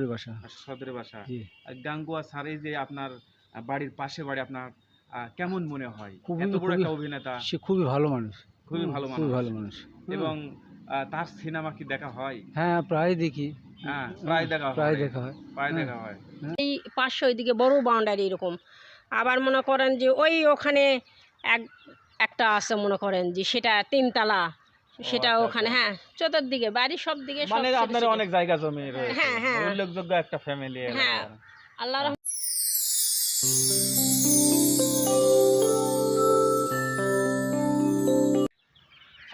বাসা। আচ্ছা, সদরে বাসা। গাঙ্গুয়া স্যার এই যে আপনার বাড়ির পাশে বাড়ি আপনার কেমন মনে হয়? এত বড় একটা অভিনেতা। সে খুবই ভালো মানুষ। খুবই ভালো খুবই মানুষ। ভালো মানুষ। এবং তার সিনেমা কি দেখা হয়? হ্যাঁ প্রায় দেখি। হ্যাঁ প্রায় দেখা হয়। প্রায় দেখা হয়। প্রায় হ্যাঁ। দেখা হয়। এই পাশে ওইদিকে বড় বাউন্ডারি এরকম। আবার মনে করেন যে ওই ওখানে এক একটা আছে মনে করেন যে সেটা তিনতলা। সেটা আচ্ছা, ওখানে আচ্ছা। হ্যাঁ চতুর্দিকে বাড়ি সব দিকে মানে আপনার অনেক জায়গা জমি রয়েছে হ্যাঁ, হ্যাঁ। উল্লেখযোগ্য একটা ফ্যামিলি হ্যাঁ। আল্লাহ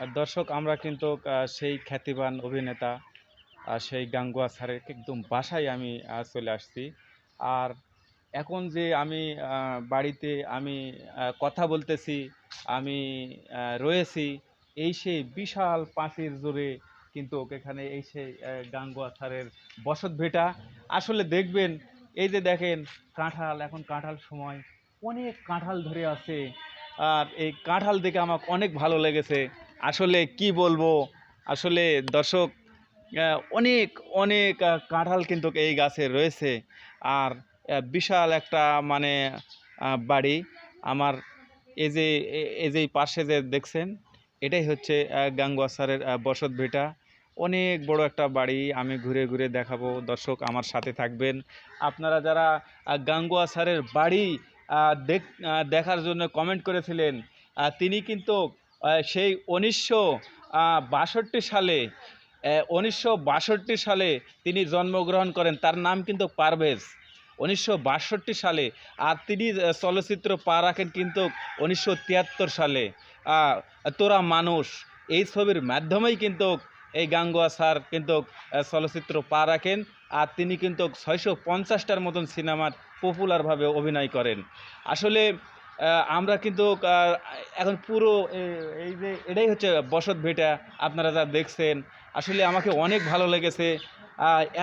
আর দর্শক আমরা কিন্তু সেই খ্যাতিবান অভিনেতা সেই গাঙ্গুয়া স্যারের একদম বাসায় আমি চলে আসছি আর এখন যে আমি আহ, বাড়িতে আমি কথা বলতেছি আমি রয়েছি এই সেই বিশাল পাঁচির জুড়ে কিন্তু এখানে এই সেই গাঙ্গুয়া স্যারের বসত ভিটা। আসলে দেখবেন, এই যে দেখেন, কাঁঠাল, এখন কাঁঠাল সময় অনেক কাঁঠাল ধরে আছে। আর এই কাঁঠাল দেখে আমার অনেক ভালো লেগেছে। আসলে কি বলব? আসলে দর্শক অনেক অনেক কাঁঠাল কিন্তু এই গাছে রয়েছে। আর বিশাল একটা মানে বাড়ি। আমার এই যে এই যে পাশে যে দেখছেন এটাই হচ্ছে গাঙ্গুয়া স্যারের বসত ভিটা। অনেক বড় একটা বাড়ি, আমি ঘুরে ঘুরে দেখাবো। দর্শক, আমার সাথে থাকবেন। আপনারা যারা গাঙ্গুয়া স্যারের বাড়ি দেখ দেখার জন্য কমেন্ট করেছিলেন তিনি কিন্তু সেই উনিশশো বাষট্টি সালে উনিশশো বাষট্টি সালে তিনি জন্মগ্রহণ করেন। তার নাম কিন্তু পারভেজ। উনিশশো বাষট্টি সালে, আর তিনি চলচ্চিত্র পা রাখেন কিন্তু উনিশশো তিয়াত্তর সালে। তোরা মানুষ। এই ছবির মাধ্যমেই কিন্তু এই গাঙ্গুয়া স্যার কিন্তু চলচ্চিত্র পা রাখেন আর তিনি কিন্তু ছয়শো পঞ্চাশটার মতন সিনেমার পপুলারভাবে অভিনয় করেন। আসলে আমরা কিন্তু এখন পুরো এই যে, এটাই হচ্ছে বসত ভিটা, আপনারা যা দেখছেন। আসলে আমাকে অনেক ভালো লেগেছে।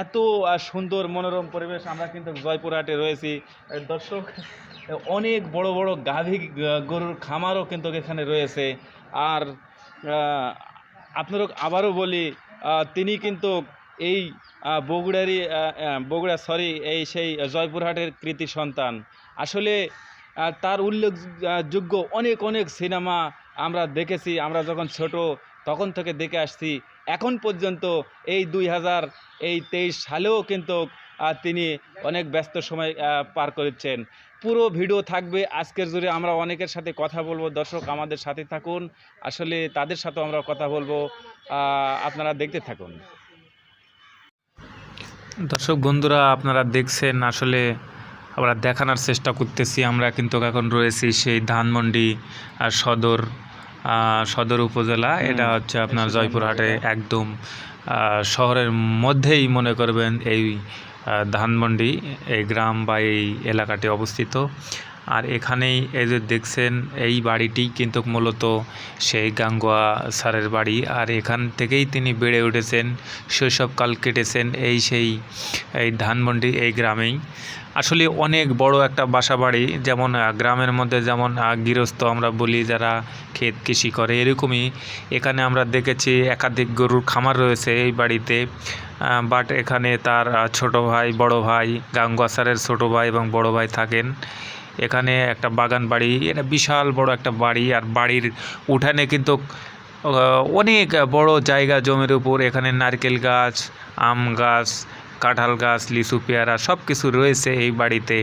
এত সুন্দর মনোরম পরিবেশ আমরা কিন্তু জয়পুরহাটে রয়েছি। দর্শক অনেক বড় বড় গাভী গরুর খামারও কিন্তু এখানে রয়েছে। আর আপনারা আবারও বলি তিনি কিন্তু এই বগুড়ারই বগুড়া সরি এই সেই জয়পুরহাটের কৃতি সন্তান। আসলে তার উল্লেখযোগ্য অনেক অনেক সিনেমা আমরা দেখেছি। আমরা যখন ছোট, তখন থেকে দেখে আসছি। এখন পর্যন্ত এই দুই হাজার এই তেইশ সালেও কিন্তু তিনি অনেক ব্যস্ত সময় পার করেছেন। পুরো ভিডিও থাকবে আজকের জুড়ে। আমরা অনেকের সাথে কথা বলব। দর্শক আমাদের সাথে থাকুন। আসলে তাদের সাথেও আমরা কথা বলব। আপনারা দেখতে থাকুন। দর্শক বন্ধুরা আপনারা দেখছেন আসলে আমরা দেখানোর চেষ্টা করতেছি। আমরা কিন্তু এখন রয়েছি সেই ধানমন্ডি আর সদর সদর উপজেলা। এটা হচ্ছে আপনার জয়পুরহাটে একদম শহরের মধ্যেই মনে করবেন এই ধানমন্ডি এই গ্রাম বা এই এলাকাটি অবস্থিত। আর এখানেই এই যে দেখছেন, এই বাড়িটি কিন্তু মূলত সেই গাঙ্গুয়া স্যারের বাড়ি। আর এখান থেকেই তিনি বেড়ে উঠেছেন শৈশবকাল কেটেছেন এই সেই, এই ধানমন্ডি এই গ্রামেই। আসলে অনেক বড় একটা বাসা বাড়ি, যেমন গ্রামের মধ্যে যেমন গৃহস্থ আমরা বলি যারা ক্ষেত কৃষি করে এরকমই। এখানে আমরা দেখেছি একাধিক গরুর খামার রয়েছে এই বাড়িতে বাট এখানে তার ছোট ভাই, বড় ভাই, গাঙ্গুয়া স্যারের ছোটো ভাই এবং বড় ভাই থাকেন। এখানে একটা বাগান বাড়ি, এটা বিশাল বড় একটা বাড়ি আর বাড়ির উঠানে কিন্তু অনেক বড় জায়গা জমির উপর, এখানে নারকেল গাছ, আম গাছ, কাঁঠাল গাছ, লিচু, পেয়ারা সব কিছু রয়েছে এই বাড়িতে।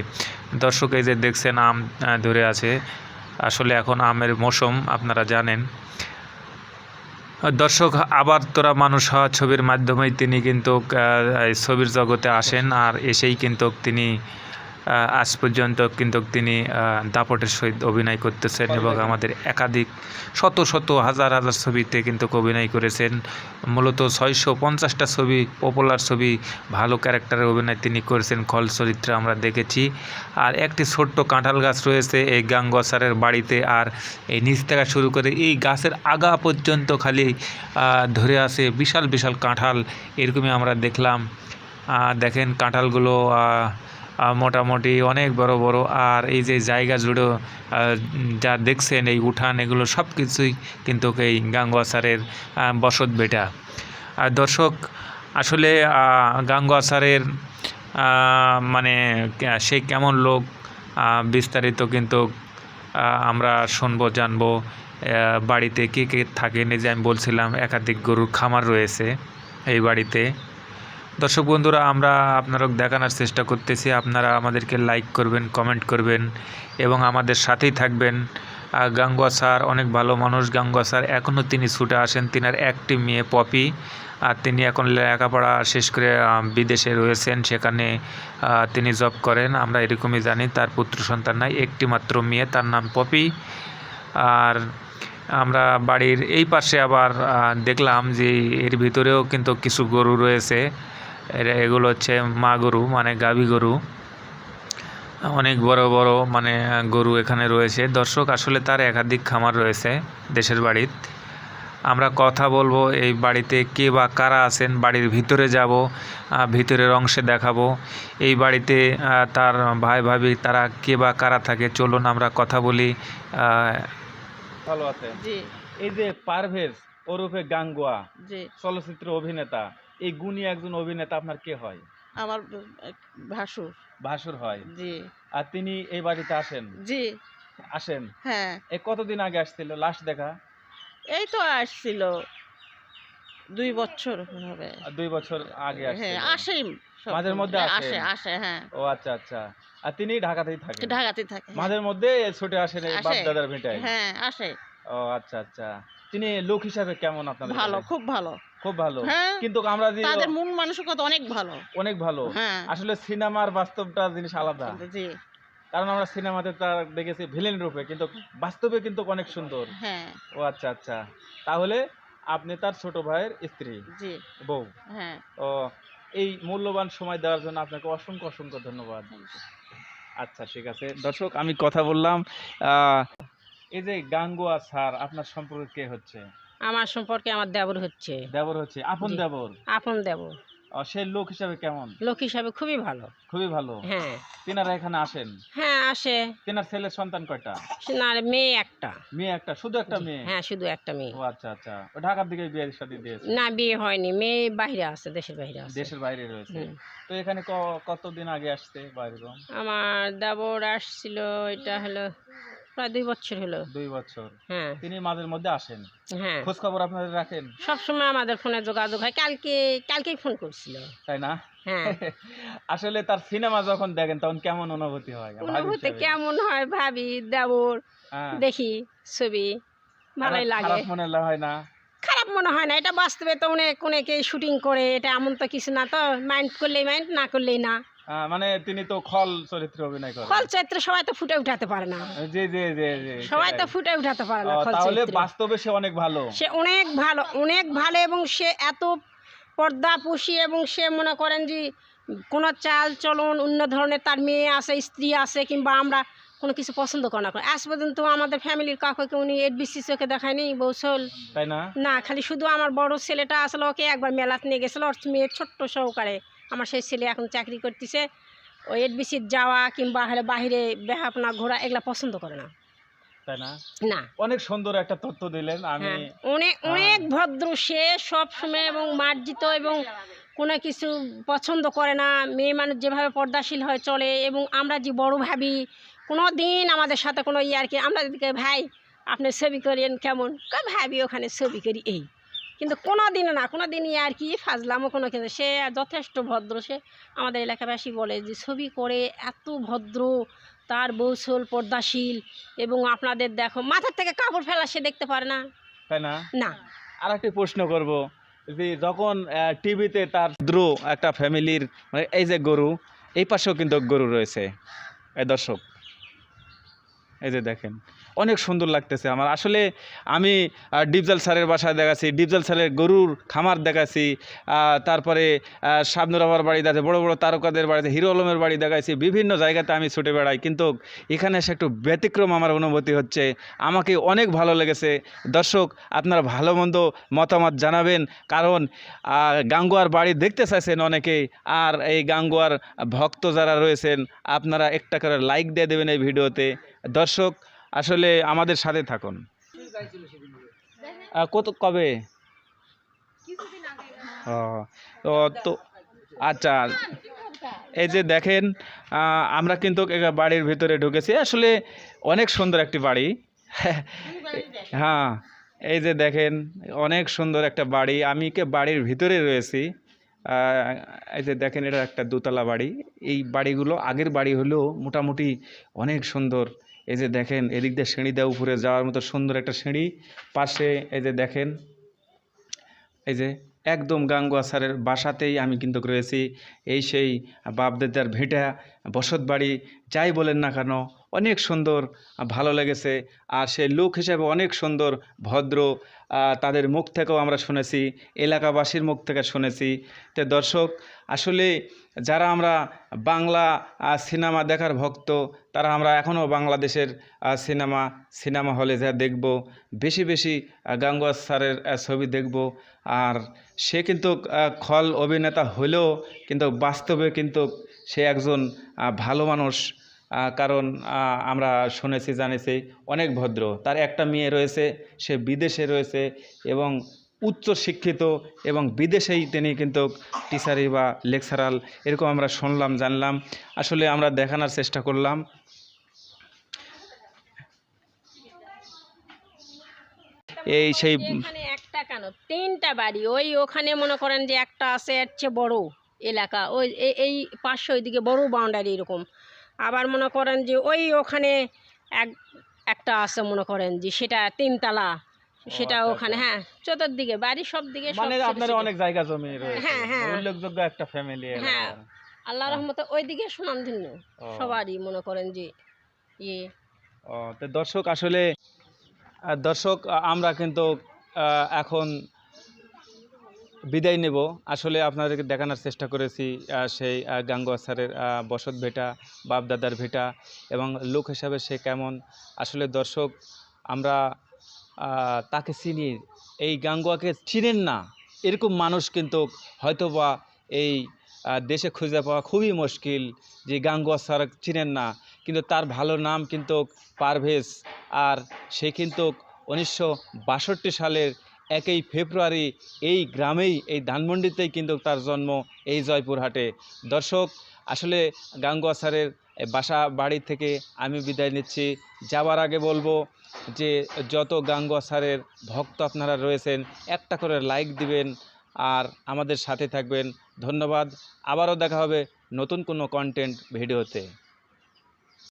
দর্শক, এই যে দেখছেন আম ধরে আছে, আসলে এখন আমের মৌসুম, আপনারা জানেন। দর্শক, আবার তোরা মানুষ হওয়া ছবির মাধ্যমেই তিনি কিন্তু ছবির জগতে আসেন আর এসেই কিন্তু তিনি আজ পর্যন্ত কিন্তু তিনি দাপটের সহিত অভিনয় করতেছেন এবং আমাদের একাধিক শত শত হাজার হাজার ছবিতে কিন্তু অভিনয় করেছেন। মূলত ছয়শো পঞ্চাশটা ছবি পপুলার ছবি ভালো ক্যারেক্টারের অভিনয় তিনি করেছেন খল চরিত্রে আমরা দেখেছি। আর একটি ছোট্ট কাঁঠাল গাছ রয়েছে এই গাঙ্গসারের বাড়িতে আর এই নিচ থেকে শুরু করে এই গাছের আগা পর্যন্ত খালি ধরে আছে বিশাল বিশাল কাঁঠাল। এরকমই আমরা দেখলাম। দেখেন কাঁঠালগুলো মোটামুটি অনেক বড় বড়। আর এই যে জায়গা জুড়ে যা দেখছেন এই উঠান এগুলো সব কিছুই কিন্তু এই গাঙ্গুয়া স্যারের বসত বেটা। আর দর্শক আসলে আহ, গাঙ্গুয়া স্যারের মানে সে কেমন লোক বিস্তারিত কিন্তু আমরা শুনব জানব বাড়িতে কে কে থাকেন এই যে আমি বলছিলাম একাধিক গরুর খামার রয়েছে এই বাড়িতে। দর্শক বন্ধুরা, আমরা আপনারা দেখানোর চেষ্টা করতেছি। আপনারা আমাদেরকে লাইক করবেন কমেন্ট করবেন এবং আমাদের সাথেই থাকবেন। গাঙ্গুয়া স্যার অনেক ভালো মানুষ। গাঙ্গুয়া স্যার এখনও তিনি ছুটে আসেন। তিনার একটি মেয়ে পপি। আর তিনি এখন লেখাপড়া শেষ করে বিদেশে রয়েছেন। সেখানে তিনি জব করেন। আমরা এরকমই জানি, তার পুত্র সন্তান নাই, একটি মাত্র মেয়ে, তার নাম পপি। আর আমরা বাড়ির এই পাশে আবার দেখলাম যে এর ভিতরেও কিন্তু কিছু গরু রয়েছে। এরা- এগুলো হচ্ছে মা গরু মানে গাভী গরু। অনেক বড় বড় মানে গরু এখানে রয়েছে। দর্শক আসলে তার একাধিক খামার রয়েছে দেশের বাড়ির। আমরা কথা বলব এই বাড়িতে কে বা কারা আছেন বাড়ির ভিতরে যাব ভিতরের অংশে দেখাবো। এই বাড়িতে তার ভাই ভাবি তারা কে বা কারা থাকে চলুন আমরা কথা বলি ভালো আছে এই যে পারভেজ ওরফে গাঙ্গুয়া জি। চলচ্চিত্র অভিনেতা। এই গুণী একজন অভিনেতা আপনার কে হয়? আমার ভাসুর। ভাসুর হয়। জি। আর তিনি এই বাড়িতে আসেন? জি। আসেন? হ্যাঁ। এই কতদিন আগে আসছিল? লাস্ট দেখা? এই তো আসছিল। দুই বছর হবে। দুই বছর আগে হ্যাঁ আসছিল। আসেই মাঝের মধ্যে। আসে আসে হ্যাঁ। ও আচ্ছা আচ্ছা। আর তিনি ঢাকাতেই থাকেন? ঢাকাতে থাকে। মাঝের মধ্যে ছুটে আসেন এই আসে। বাপ দাদার ভিটায় হ্যাঁ আসে। ও আচ্ছা আচ্ছা। তিনি লোক হিসাবে কেমন আপনাদের ভালো খুব ভালো। খুব ভালো। হ্যাঁ কিন্তু আমরা যে তাদের মন মানসিকতা অনেক ভালো। অনেক ভালো। হ্যাঁ। আসলে সিনেমার বাস্তবটা জিনিস আলাদা। জি কারণ আমরা সিনেমাতে তার দেখেছি ভিলেন রূপে কিন্তু বাস্তবে কিন্তু অনেক সুন্দর। হ্যাঁ। ও আচ্ছা আচ্ছা। তাহলে আপনি তার ছোট ভাইয়ের স্ত্রী জি। বউ। হ্যাঁ। ও এই মূল্যবান সময় দেওয়ার জন্য আপনাকে অসংখ্য অসংখ্য ধন্যবাদ। আচ্ছা ঠিক আছে। দর্শক আমি কথা বললাম আহ, এই যে গাঙ্গুয়া স্যার আপনার সম্পর্কে কে হচ্ছে? আমার সম্পর্কে আমার দেবর হচ্ছে। দেবর হচ্ছে। আপন দেবর? আপন দেবর। সে লোক হিসাবে কেমন? লোক হিসাবে খুবই ভালো। খুবই ভালো। হ্যাঁ। তিনারা এখানে আসেন? হ্যাঁ আসে। তিনার ছেলের সন্তান কয়টা? আর মেয়ে একটা। মেয়ে একটা? শুধু একটা মেয়ে? হ্যাঁ শুধু একটা মেয়ে। ও আচ্ছা আচ্ছা। ও ঢাকার দিকে বিয়ে শাদী দিয়েছে? না বিয়ে হয়নি। মেয়ে বাইরে আছে দেশের বাইরে আছে। দেশের বাইরে রয়েছে। তো এখানে কতদিন আগে আসছে বাইরে আমার দেবর আসছিল এটা হলো প্রায় দুই বছর হলো। দুই বছর। হ্যাঁ। তিনি মাঝের মধ্যে আসেন। হ্যাঁ। খোঁজ খবর আপনাদের রাখেন? সবসময় আমাদের ফোনে যোগাযোগ হয়। কালকে কালকেই ফোন করছিল। তাই না? হ্যাঁ। আসলে তার সিনেমা যখন দেখেন তখন কেমন অনুভূতি হয়? অনুভূতি কেমন হয়? ভাবি দেবর। দেখি ছবি। ভালোই খারাপ- লাগে। মনে হয় না? খারাপ মনে হয় না। এটা বাস্তবে তো অনেক অনেকে শুটিং করে। এটা এমন তো কিছু না তো। মাইন্ড করলেই মাইন্ড না করলেই না। মানে তিনি তো খল চরিত্রে অভিনয় করেন। খল চরিত্র সবাই তো ফুটে উঠাতে পারে না। জি জি জি জি সবাই তো ফুটে উঠাতে পারে না তাহলে বাস্তবে সে অনেক ভালো। সে অনেক ভালো অনেক ভালো এবং সে এত পর্দা পুষি এবং সে মনে করেন যে কোনো চাল চলন অন্য ধরনের তার মেয়ে আছে স্ত্রী আছে কিংবা আমরা কোনো কিছু পছন্দ করে না। করে আজ পর্যন্ত আমাদের ফ্যামিলির কাউকে উনি এডবিসি চোখে দেখায়নি বৌসল তাই না? না খালি শুধু আমার বড় ছেলেটা আসলে ওকে একবার মেলাতে নিয়ে গেছিল ওর মেয়ের ছোট্ট সহকারে। আমার সেই ছেলে এখন চাকরি করতেছে। ওই এডবিসির যাওয়া কিংবা হলে বাহিরে বেহাপনা ঘোরা এগুলা পছন্দ করে না। তাই না? না। অনেক সুন্দর একটা তথ্য দিলেন আমি হ্যাঁ অনেক অনেক ভদ্র সে সব সময় এবং মার্জিত এবং কোনো কিছু পছন্দ করে না। মেয়ে মানুষ যেভাবে পর্দাশীল হয়ে চলে এবং আমরা যে বড় ভাবি কোনো দিন আমাদের সাথে কোনো ইয়ার কি আমরা ভাই আপনি ছবি করেন কেমন? ভাবি ওখানে ছবি করি এই। কিন্তু কোনো দিনও না কোনো দিনই আর কি ফাজলামও কোনো কিন্তু সে যথেষ্ট ভদ্র সে আমাদের এলাকাবাসী বলে যে ছবি করে এত ভদ্র তার বৌসল পর্দাশীল এবং আপনাদের দেখো মাথার থেকে কাপড় ফেলা সে দেখতে পারে না। তাই না? না। আর একটি প্রশ্ন করব যে যখন টিভিতে তার দ্রু একটা ফ্যামিলির মানে এই যে গরু এই পাশেও কিন্তু গরু রয়েছে। এই দর্শক এই যে দেখেন অনেক সুন্দর লাগতেছে আমার। আসলে আমি ডিপজাল স্যারের বাসায় দেখাচ্ছি ডিপজাল স্যারের গরুর খামার দেখাচ্ছি আহ, তারপরে আহ, শাবনুর আবার বাড়ি দেখাচ্ছি বড় বড় তারকাদের বাড়িতে হিরো আলমের বাড়ি দেখাইছি বিভিন্ন জায়গাতে আমি ছুটে বেড়াই। কিন্তু এখানে এসে একটু ব্যতিক্রম আমার অনুভূতি হচ্ছে। আমাকে অনেক ভালো লেগেছে। দর্শক আপনারা ভালো মন্দ মতামত জানাবেন। কারণ গাঙ্গুয়ার বাড়ি দেখতে চাইছেন অনেকেই। আর এই গাঙ্গুয়ার ভক্ত যারা রয়েছেন আপনারা একটা করে লাইক দিয়ে দেবেন এই ভিডিওতে। দর্শক আসলে আমাদের সাথে থাকুন। কত, কবে? ও, তো তো আচ্ছা এই যে দেখেন আমরা কিন্তু বাড়ির ভিতরে ঢুকেছি। আসলে অনেক সুন্দর একটি বাড়ি। হ্যাঁ এই যে দেখেন, অনেক সুন্দর একটা বাড়ি। আমি কে বাড়ির ভিতরে রয়েছি। এই যে দেখেন, এটা একটা দোতলা বাড়ি। এই বাড়িগুলো আগের বাড়ি হলেও মোটামুটি অনেক সুন্দর। এই যে দেখেন, এদিক দিয়ে সিঁড়ি দেওয়া উপরে যাওয়ার মতো সুন্দর একটা সিঁড়ি। পাশে এই যে দেখেন, এই যে একদম গাঙ্গুয়া স্যারের বাসাতেই আমি কিন্তু রয়েছি। এই সেই বাপদাদার ভিটা বসত বাড়ি যাই বলেন না কেন অনেক সুন্দর ভালো লেগেছে। আর সে লোক হিসেবে অনেক সুন্দর ভদ্র তাদের মুখ থেকেও আমরা শুনেছি এলাকাবাসীর মুখ থেকে শুনেছি। তো দর্শক আসলে যারা আমরা বাংলা সিনেমা দেখার ভক্ত তারা আমরা এখনও বাংলাদেশের সিনেমা সিনেমা হলে যা দেখব বেশি বেশি আহ, গাঙ্গুয়া স্যারের ছবি দেখব। আর সে কিন্তু খল অভিনেতা হলেও কিন্তু বাস্তবে কিন্তু সে একজন ভালো মানুষ। কারণ আমরা শুনেছি জানেছি অনেক ভদ্র। তার একটা মেয়ে রয়েছে সে বিদেশে রয়েছে এবং উচ্চ শিক্ষিত এবং বিদেশেই তিনি কিন্তু টিচারি বা লেকচারাল এরকম আমরা শুনলাম জানলাম। আসলে আমরা দেখানোর চেষ্টা করলাম। এই সেই একটা কেন? তিনটা বাড়ি। ওই ওখানে মনে করেন যে একটা আছে এর চেয়ে বড় এলাকা। ওই এই পাঁচশো ওইদিকে বড় বাউন্ডারি এরকম। আবার মনে করেন যে ওই ওখানে এক একটা আছে মনে করেন যে সেটা তিনতলা সেটা আচ্ছা, ওখানে হ্যাঁ চতুর্দিকে বাড়ি সব দিকে মানে আপনার অনেক জায়গা জমি রয়েছে হ্যাঁ, হ্যাঁ। উল্লেখযোগ্য একটা ফ্যামিলি হ্যাঁ। আল্লাহ রহমতে ওইদিকে সুনামধন্য। সবারই মনে করেন যে ইয়ে তো দর্শক আসলে দর্শক আমরা কিন্তু এখন বিদায় নেব। আসলে আপনাদেরকে দেখানোর চেষ্টা করেছি সেই গাঙ্গুয়া স্যারের বসত ভেটা, বাপদাদার ভেটা এবং লোক হিসাবে সে কেমন। আসলে দর্শক, আমরা তাকে চিনি, এই গাঙ্গুয়াকে চিনেন না। এরকম মানুষ কিন্তু হয়তোবা এই দেশে খুঁজে পাওয়া খুবই মুশকিল যে গাঙ্গুয়া স্যার চিনেন না। কিন্তু তার ভালো নাম কিন্তু পারভেজ। আর সে কিন্তু উনিশশো বাষট্টি সালের একই ফেব্রুয়ারি এই গ্রামেই, এই ধানমন্ডিতেই কিন্তু তার জন্ম এই জয়পুরহাটে। দর্শক, আসলে গাঙ্গুয়া স্যারের বাসা বাড়ি থেকে আমি বিদায় নিচ্ছি। যাওয়ার আগে বলব যে, যত গাঙ্গুয়া স্যারের ভক্ত আপনারা রয়েছেন, একটা করে লাইক দিবেন আর আমাদের সাথে থাকবেন। ধন্যবাদ। আবারও দেখা হবে নতুন কোনো কন্টেন্ট ভিডিওতে।